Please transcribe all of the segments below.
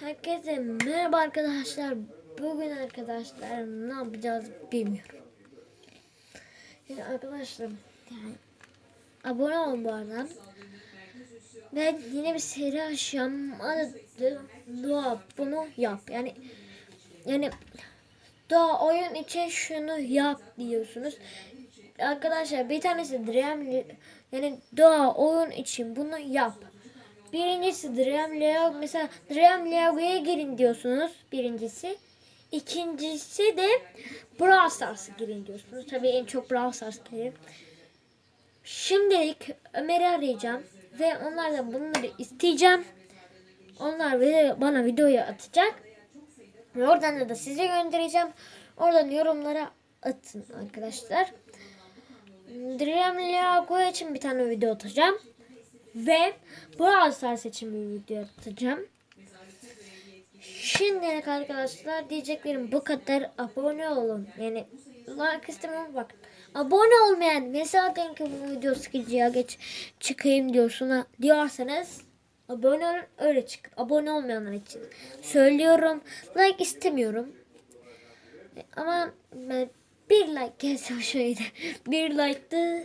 Herkese merhaba arkadaşlar. Bugün arkadaşlar ne yapacağız bilmiyorum. Yani arkadaşlar yani abone olun bu arada. Ben yine bir seri açacağım. Adı Doğa bunu yap. Yani yani Doğa oyun için şunu yap diyorsunuz. Arkadaşlar bir tanesi Dream yani Doğa oyun için bunu yap. Birincisi Dream Leo mesela Dream Leo'ya girin diyorsunuz birincisi. İkincisi de Brawl Stars'a girin diyorsunuz. Tabii en çok Brawl Stars girin. Şimdilik Ömer'i arayacağım ve onlardan bunları isteyeceğim. Onlar bana videoyu atacak. Ve oradan da size göndereceğim. Oradan yorumlara atın arkadaşlar. Dream Lego için bir tane video atacağım. Ve Brawl Stars için bir video atacağım. Şimdilik arkadaşlar diyeceklerim bu kadar. Abone olun. Yani like istemiyorum bak. Abone olmayan mesela diyelim ki bu video sıkıcıya geç çıkayım diyorsun diyorsanız abone olun öyle çık. Abone olmayanlar için söylüyorum. Like istemiyorum. Ama ben bir like gelse hoşuma gider. Bir like da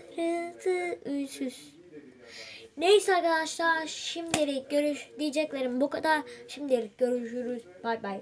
ünsüz. Neyse arkadaşlar şimdilik görüş diyeceklerim bu kadar. Şimdilik görüşürüz. Bay bay.